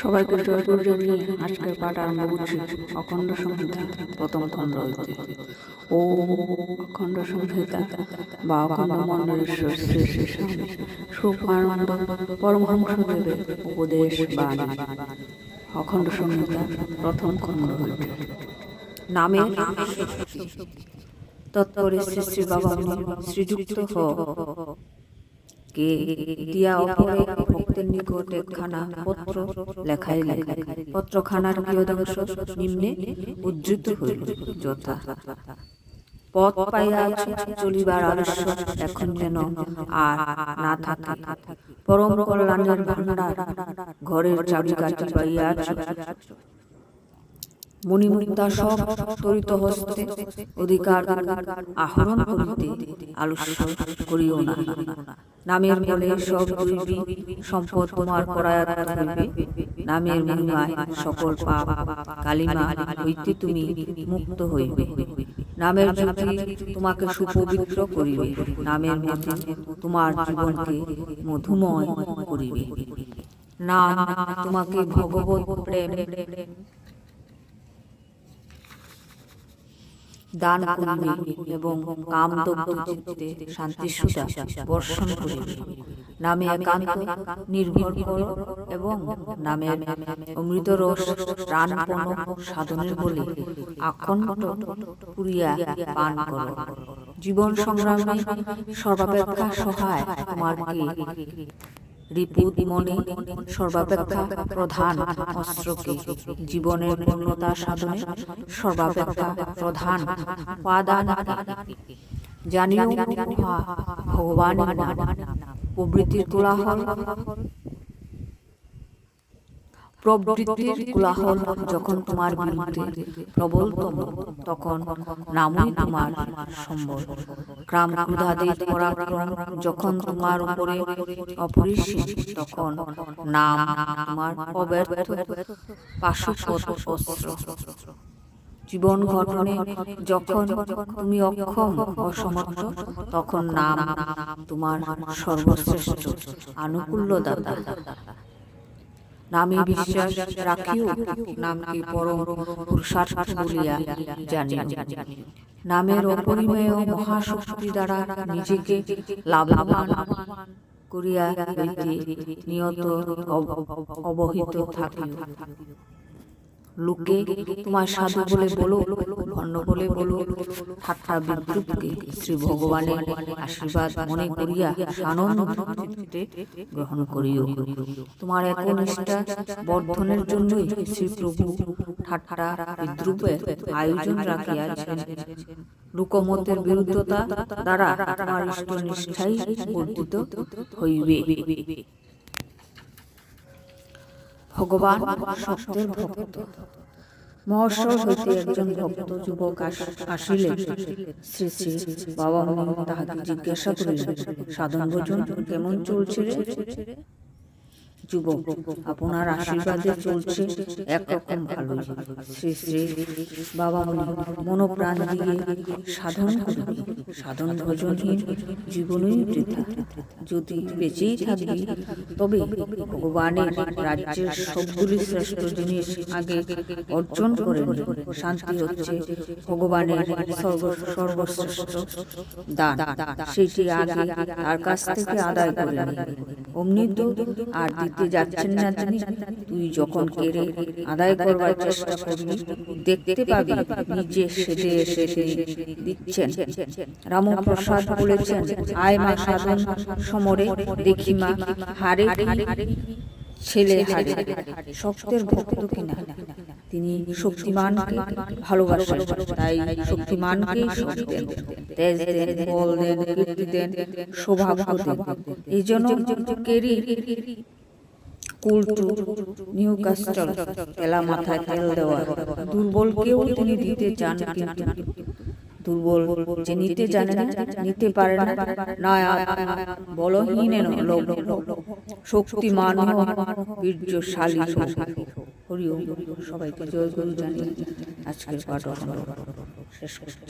সবাইকে জয়গুরু জানিয়ে আজকের পাঠ আরম্ভ করছি। অখণ্ড সংহিতা প্রথম খণ্ড হইতে। ও অখণ্ড সংহিতা বা অখণ্ড মণ্ডলেশ্বর শ্রী শ্রী স্বামী দেবের উপদেশ বাণী। অখণ্ড সংহিতা প্রথম খণ্ড হইতে। নামে তৎপরে শ্রী শ্রী বাবা শ্রীযুক্ত হ। কে দিয়া অপরে ভক্তের নিকট একখানা পত্র লেখাইলেন পত্রখানার কিয়দংশ নিম্নে উদ্ধৃত হইল যথা, পথ পাইয়া চলিবার আলস্য এখন যেন আর না থাকে। পরম কল্যাণের ভাণ্ডার ঘরের চাবিকাঠি পাইয়া মণিমুক্তা সব তরিত হস্তে অধিকার আহরণ করিতে আলস্য করিও না। নামের বলে সব দৈবী সম্পদ তোমার করায়ত্ত হইবে নামের মহিমায় সকল পাপ কালিমা হইতে তুমি মুক্ত হইবে। নামের জ্যোতি তোমাকে সুপবিত্র করিবে। নামের মধ্যে তোমার জীবনকে মধুময় করিবে। নাম তোমাকে ভগবত প্রেম দান এবং চিত্তে শান্তি সুতা বর্ষণ নামে একান্ত, নির্ভর এবং নামের অমৃত রস সাধনের বলে পুরিয়া পান কর। জীবন সংগ্রামে সর্বাপেক্ষা সহায় তোমার কে রিপুত মনে সর্বাপেক্ষা প্রধান অস্ত্রকে। জীবনের পূর্ণতা সাধনে সর্বাপেক্ষা প্রধান উপাদান জানিও ভগবান প্রবৃত্তির তোলা কোলাহল প্রবৃত্তির যখন তোমার বিরুদ্ধে প্রবলতম তখন নামই তোমার সম্বল। পরাক্রম যখন তোমার উপরে অপরিসীম, তখন নাম তোমার অব্যর্থ জীবন গঠনে যখন তুমি অক্ষম, অসমর্থ, তখন নাম তোমার সর্বশ্রেষ্ঠ আনুকূল্য দাতা নামে বিশ্বাস রাখিও নামকে পরম পুরুষার্থ বলিয়া জানিও। নামের অপরিমেয় মহাশক্তি দ্বারা নিজেকে লাভবান করিয়া নিয়ত অবহিত থাকিও। লোকে তোমার সাধু বলে বলো ভণ্ড বলে বলো, ঠাট্টা বিদ্রুপকে শ্রী ভগবানের আশীর্বাদ মনে করিয়া আনন্দ গ্রহণ করিও। তোমার একনিষ্ঠা বর্ধনের জন্যই শ্রী প্রভু ঠাট্টা বিদ্রুপের আয়োজন রাখিয়াছেন। লোকমতের বিরুদ্ধতা দ্বারা তোমার ইষ্ট নিষ্ঠাই বর্ধিত হইবে। ভগবান সত্যের ভক্ত। হইতে একজন ভক্ত যুবক আসিলে শ্রী শ্রী বাবা তাহাকে জিজ্ঞাসা করিলেন, সাধন ভোজন কেমন চলছে যুবক আপনার আশীর্বাদে চলছে। একরকম ভালো শ্রী শ্রী বাবা মনোপ্রাণ দিয়ে সাধন করবি সাধন ভোজনহীন জীবনই বৃদ্ধা যদি বেঁচেই থাকবি তবে ভগবানের রাজ্যের সবগুলি শ্রেষ্ঠ জিনিস আগে অর্জন করে শান্তি হচ্ছে ভগবানের সর্বশ্রেষ্ঠ দান। সেটি আগে তার কাছ থেকে আদায় করে অমনি তো আর দিতে যাচ্ছেন না তুই যখন কেড়ে আদায় করবার চেষ্টা করবি দেখতে পাবি নিজে দিচ্ছেন। রামপ্রসাদ বলেছেন, আয় মা সাধন সমরে দেখি মা হারে ছেলে হারে শক্তের ভক্ত কিনা? তিনি শক্তিমানকে ভালোবাসেন তাই শক্তিমানকে দেন তেজ দেন বল দেন কীর্তি দেন দেন এই জন্য কেরি কুলটু নিউ কাস্টল তেলা মাথায় তেল দেওয়া। দুর্বলকেও তিনি দিতে চান কিন্তু দুর্বল যে নিতে জানে না নিতে পারে না। না। বলহীন শক্তিমান বীর্যশালী হরি সবাইকে জয় গুরু জানি আজকের পাঠ শেষ করছি।